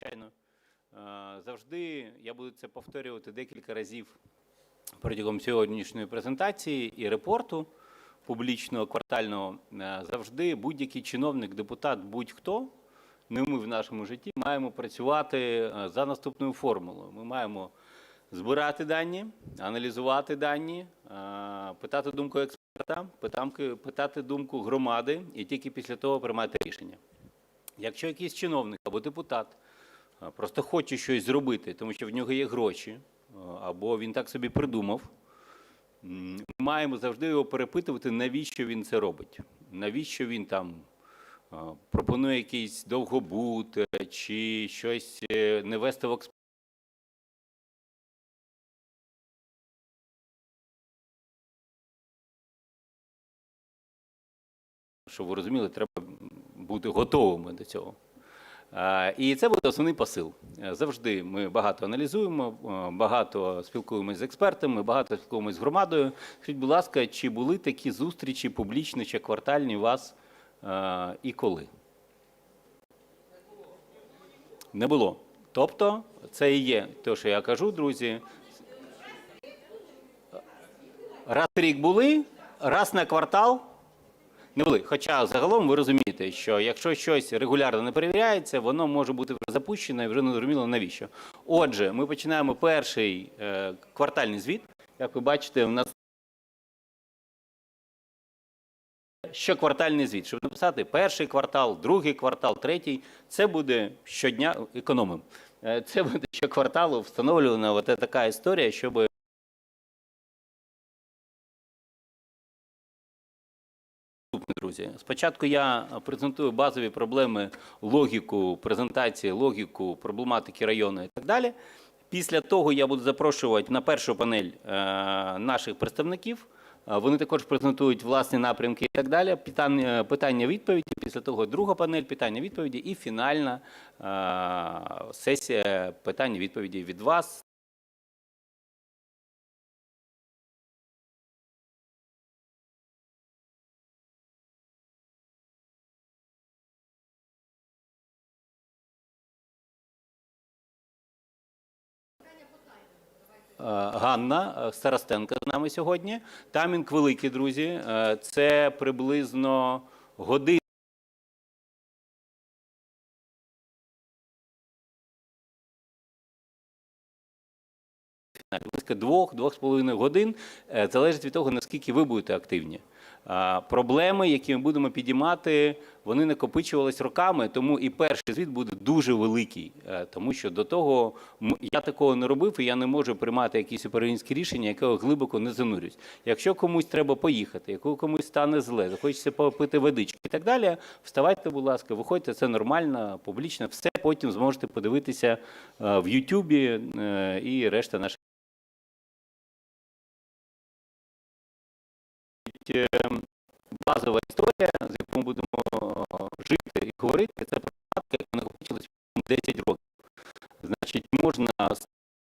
звичайно. Е, Завжди я буду це повторювати декілька разів протягом сьогоднішньої презентації і репорту публічного квартального. Е, Завжди будь-який чиновник, депутат, будь-хто, не ми в нашому житті, маємо працювати е, за наступною формулою. Ми маємо збирати дані, аналізувати дані, питати думку експерта, питати думку громади і тільки після того приймати рішення. Якщо якийсь чиновник або депутат просто хоче щось зробити, тому що в нього є гроші, або він так собі придумав, ми маємо завжди його перепитувати, навіщо він це робить, навіщо він там пропонує якийсь довгобут е, чи щось е, не вести в експлуатацію. Щоб ви розуміли, треба бути готовими до цього. Е, І це буде основний посил. Е, Завжди ми багато аналізуємо, е, багато спілкуємося з експертами, багато спілкуємося з громадою. Скажіть, будь ласка, чи були такі зустрічі публічні чи квартальні у вас і коли? Не було. Тобто, це і є те, що я кажу, друзі. Раз в рік були, раз на квартал не були. Хоча загалом ви розумієте, що якщо щось регулярно не перевіряється, воно може бути запущено і вже не зрозуміло навіщо. Отже, ми починаємо перший е, квартальний звіт. Як ви бачите, у нас щоквартальний звіт. Щоб написати перший квартал, другий квартал, третій, це буде щодня економим. Е, Це буде щокварталу встановлювана от така історія, щоб друзі. Спочатку я презентую базові проблеми, логіку презентації, логіку проблематики району і так далі. Після того я буду запрошувати на першу панель е, наших представників. Е, Вони також презентують власні напрямки і так далі. Питання, питання відповіді. Після того друга панель питання відповіді і фінальна е, сесія питання відповіді від вас. Ганна Старостенка з нами сьогодні. Таймінг великий, друзі. Е, Це приблизно година. Близько двох, двох з половиною годин Е, залежить від того, наскільки ви будете активні. Проблеми, які ми будемо підіймати, вони накопичувались роками, тому і перший звіт буде дуже великий, Е, тому що до того я такого не робив, і я не можу приймати якісь управлінські рішення, якого глибоко не занурюсь. Якщо комусь треба поїхати, якщо комусь стане зле, захочеться попити водички і так далі, вставайте, будь ласка, виходьте, це нормально, публічно, все потім зможете подивитися е, в Ютубі е, і решта наших. Базова історія, з якою ми будемо е, жити і говорити, це проблематика, яка накопичилась 10 років. Значить, можна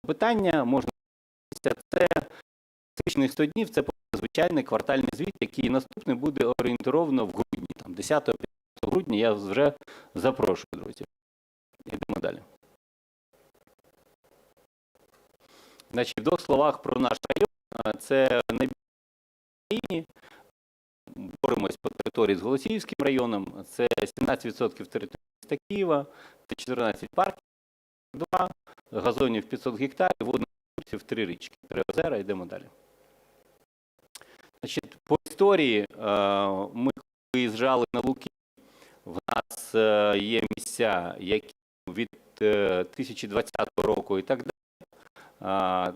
питання, можна це фактичних 100 днів, це звичайний квартальний звіт, який наступний буде орієнтовно в грудні, там 10-15 грудня я вже запрошую, друзі. Йдемо далі. Значить, в двох словах про наш район. Е, Це найбільший в Україні. Боремось по території з Голосіївським районом. Це 17% території міста Києва, це 14 парків, 2, газонів 500 гектарів, водних ресурсів 3 річки, 3 озера. Йдемо далі. Значить, по історії е, ми виїжджали на Луки. В нас е, є місця, які від е, 2020 року і так далі.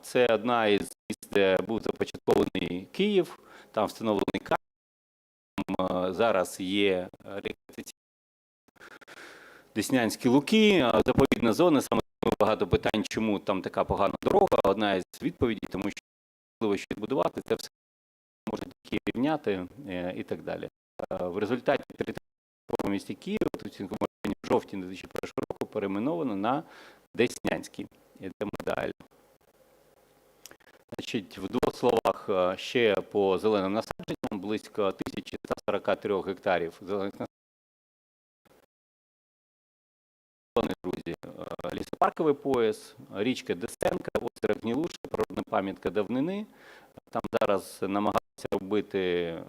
Це одна із міст, де був започаткований Київ, там встановлений камінь. Е, Зараз є рекреаційні Деснянські луки, заповідна зона. Саме багато питань, чому там така погана дорога. Одна із відповідей, тому що можливо що відбудувати, це все можна тільки рівняти е, і так далі. Е, В результаті територія в місті Києва в жовтні 2001 року перейменовано на Деснянський. Йдемо далі. Значить, в двох словах е, ще по зеленим насадженням близько 1143 гектарів зелених насаджень. друзі. Е, Лісопарковий пояс, річка Десенка, озеро Гнілуша, природна пам'ятка давнини. Там зараз намагаються робити е,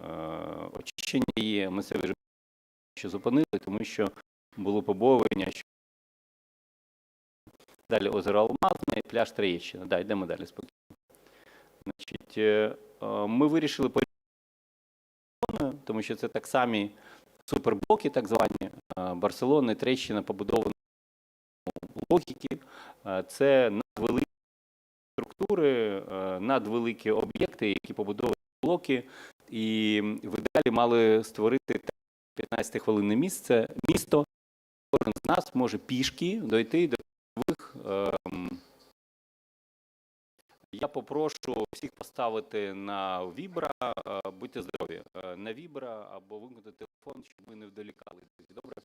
очищення її. Ми це вже що зупинили, тому що було побоювання, що далі озеро Алмазне і пляж Троєщина. Да, йдемо далі спокійно. Значить, е, е, ми вирішили по тому що це так самі суперблоки, так звані е, Барселони, Трещина побудовані логіки. Це надвеликі структури, надвеликі об'єкти, які побудовані блоки, і в ідеалі мали створити 15-хвилинне місце, місто. Кожен з нас може пішки дойти до нових. Я попрошу всіх поставити на вібра, е, будьте здорові, е, на вібра або вимкнути телефон, щоб ми не вдолікали. Добре?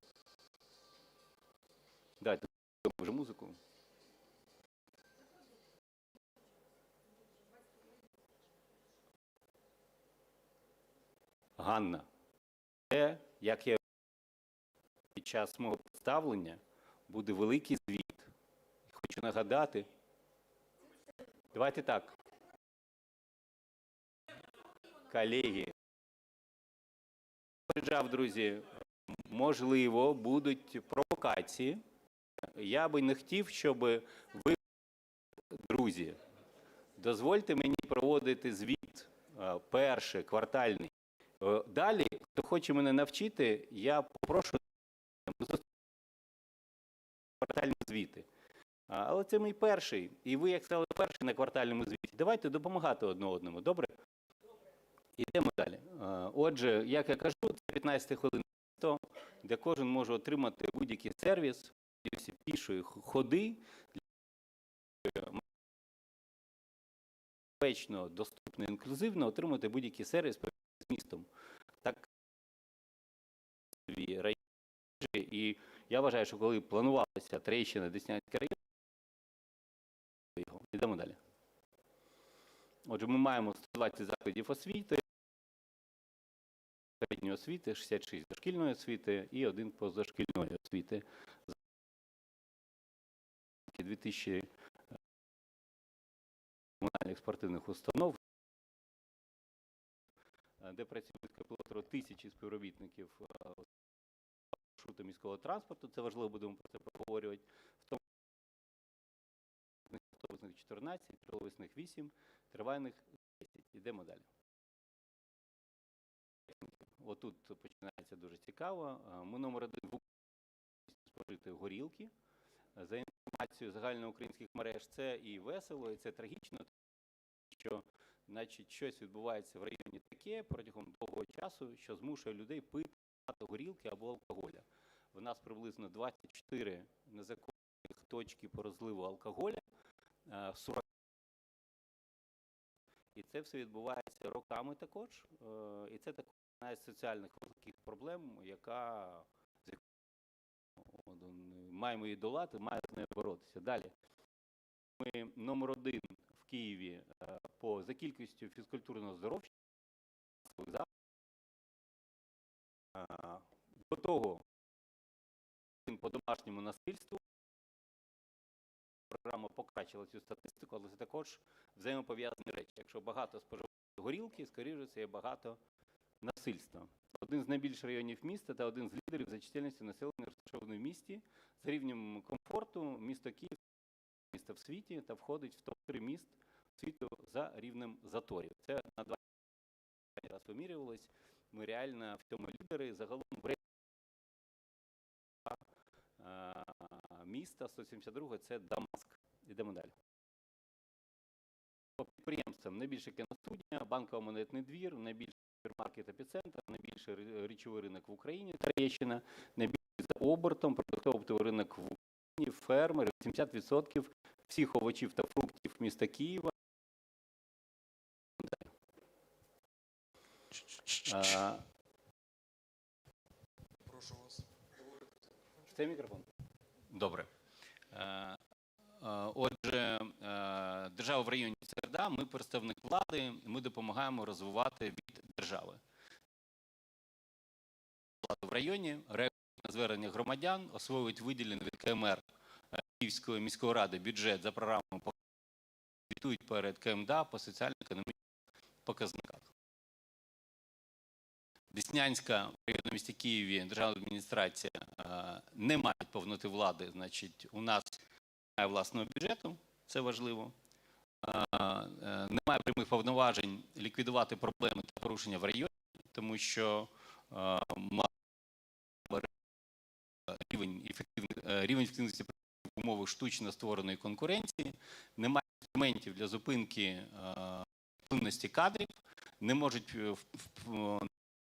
Дайте вже музику. Ганна, це, як я під час мого представлення, буде великий звіт. Хочу нагадати. Давайте так. Колеги. Попереджав, друзі, можливо, будуть провокації. Я би не хотів, щоб ви, друзі, дозвольте мені проводити звіт е, перший, квартальний. Е, Далі, хто хоче мене навчити, я попрошу квартальні звіти. Але це мій перший. І ви, як стали перший на квартальному звіті, давайте допомагати одне одному. Добре? Йдемо далі. Отже, як я кажу, це 15 хвилин, де кожен може отримати будь-який сервіс, всі пішої ходи, безпечно, доступно, інклюзивно отримати будь-який сервіс з містом. Так. І я вважаю, що коли планувалася Трещина, Деснянський район. Йдемо далі. Отже, ми маємо 120 закладів освіти, середньої освіти, 66 дошкільної освіти і один позашкільної освіти. 2000 комунальних спортивних установ, е, де працює близько тисячі співробітників е, маршруту міського транспорту. Це важливо, будемо про це проговорювати. В тому 14, тролейбусних 8, трамвайних 10. Йдемо далі. Отут починається дуже цікаво. Е, Ми номер один в спожити горілки. Е, За інформацією загальноукраїнських мереж, це і весело, і це трагічно, що щось відбувається в районі таке протягом довгого часу, що змушує людей пити горілки або алкоголя. В нас приблизно 24 незаконних точки по розливу алкоголя, 40 і це все відбувається роками також. е, І це також одна із соціальних великих проблем, яка з маємо її долати, маємо з нею боротися. Далі. Ми номер один в Києві е, по за кількістю фізкультурного здоров'я. Е, До того по домашньому насильству. Програма покращила цю статистику, але це також взаємопов'язані речі. Якщо багато споживають горілки, скоріше це є багато насильства. Один з найбільших районів міста та один з лідерів за чисельністю населення розташований в місті за рівнем комфорту місто Київ місто в світі та входить в топ-3 міст світу за рівнем заторів. Це на 20 раз вимірювалось. Ми реально в цьому лідери. Загалом в рейтингу, е, міста 172 це Дамаск. Ідемо далі. По підприємствам найбільше кіностудія, банково-монетний двір, найбільший супермаркет епіцентр, найбільший ри- речовий ринок в Україні, Троєщина, найбільший за обертом продуктово-оптовий ринок в Україні, фермери, 70% всіх овочів та фруктів міста Києва. Прошу вас. Це мікрофон? Добре. Е, е, Отже, е, держава в районі Середа, ми представник влади, ми допомагаємо розвивати від держави. Влада в районі реагує на звернення громадян, освоюють виділений від КМР Київської міської ради бюджет за програмою звітують перед КМДА по соціально-економічних показниках. Деснянська в районному місті Києві державна адміністрація е, не має повноти влади, значить, у нас немає власного бюджету, це важливо. Е, е, Немає прямих повноважень ліквідувати проблеми та порушення в районі, тому що рівень ефективності в умовах штучно створеної конкуренції, немає інструментів для зупинки вплинності кадрів, не можуть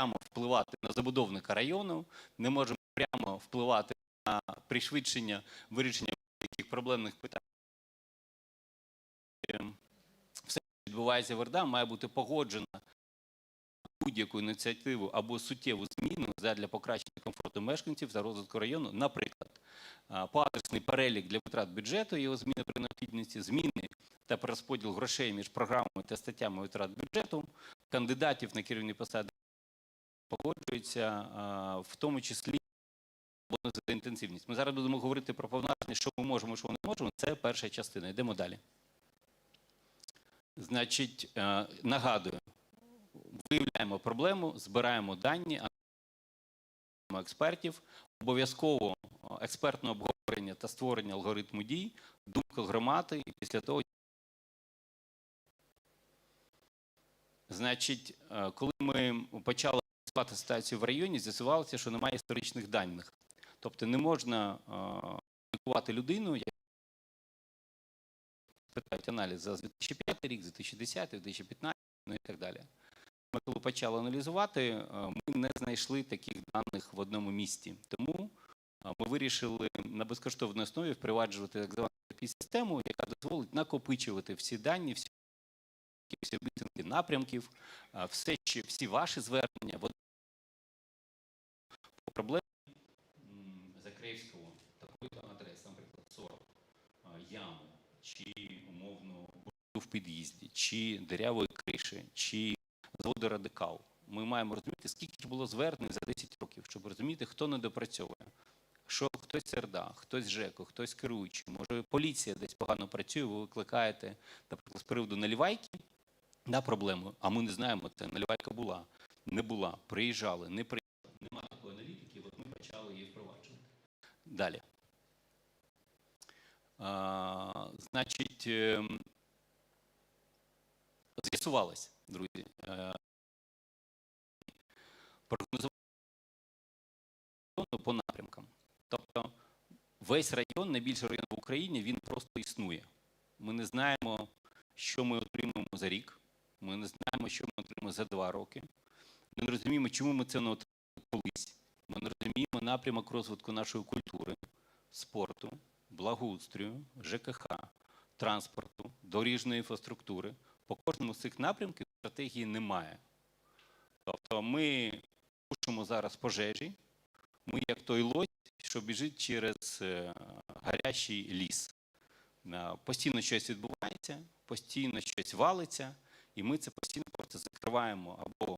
прямо впливати на забудовника району, не можемо прямо впливати на пришвидшення вирішення таких проблемних питань. Ем, Все, що відбувається в РДА, має бути погоджено будь-яку ініціативу або суттєву зміну для покращення комфорту мешканців та розвитку району, наприклад, а, поадресний перелік для витрат бюджету, його зміни при необхідності, зміни та перерозподіл грошей між програмами та статтями витрат бюджету, кандидатів на керівні посади погоджуються, в тому числі за інтенсивність. Ми зараз будемо говорити про повноваження, що ми можемо, що не можемо. Це перша частина. Йдемо далі. Значить, е, нагадую, виявляємо проблему, збираємо дані, експертів, обов'язково е, експертне обговорення та створення алгоритму дій, думка громади, і після того. Значить, е, коли ми почали аналізувати ситуацію в районі, з'ясувалося, що немає історичних даних. Тобто не можна лікувати людину, як питають аналіз за 2005 рік, за 2010, 2015, ну і так далі. Ми коли почали аналізувати, е, ми не знайшли таких даних в одному місті. Тому ми вирішили на безкоштовній основі впроваджувати так звану систему, яка дозволить накопичувати всі дані, всі, обіцянки напрямків, все, що, всі ваші звернення в по Закревського, такої-то адреси, наприклад, 40, е, ями, чи умовно в під'їзді, чи дирявої криші, чи заводу радикал. Ми маємо розуміти, скільки ж було звернень за 10 років, щоб розуміти, хто не допрацьовує. Що хтось СРДА, хтось ЖЕКу, хтось керуючий, може поліція десь погано працює, ви викликаєте, наприклад, з приводу налівайки на проблему, а ми не знаємо, це налівайка була, не була, приїжджали, не приїжджали. Нема такої аналітики, от ми почали її впроваджувати. Далі. А, значить, ем, з'ясувалось, друзі, е, прогнозувати по напрямкам. Тобто весь район, найбільший район в Україні, він просто існує. Ми не знаємо, що ми отримаємо за рік. Ми не знаємо, що ми отримаємо за два роки. Ми не розуміємо, чому ми це не отримали колись. Ми не розуміємо напрямок розвитку нашої культури, спорту, благоустрою, ЖКХ, транспорту, доріжної інфраструктури. По кожному з цих напрямків стратегії немає. Тобто ми пушимо зараз пожежі, ми як той лось, що біжить через е, гарячий ліс. Е, Постійно щось відбувається, постійно щось валиться, і ми це постійно просто закриваємо або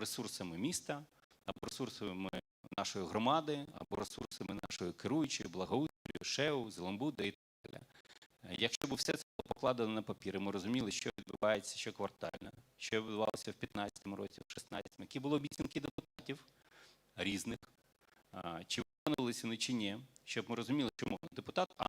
ресурсами міста, або ресурсами нашої громади, або ресурсами нашої керуючої, благоустрою, ШЕУ, Зеленбуда і так далі. Якщо б все це було покладено на папір, ми розуміли, що відбувається щоквартально, що відбувалося в 2015 році, в 2016, які були обіцянки депутатів різних, чи виконувалися вони чи ні, щоб ми розуміли, чому депутат А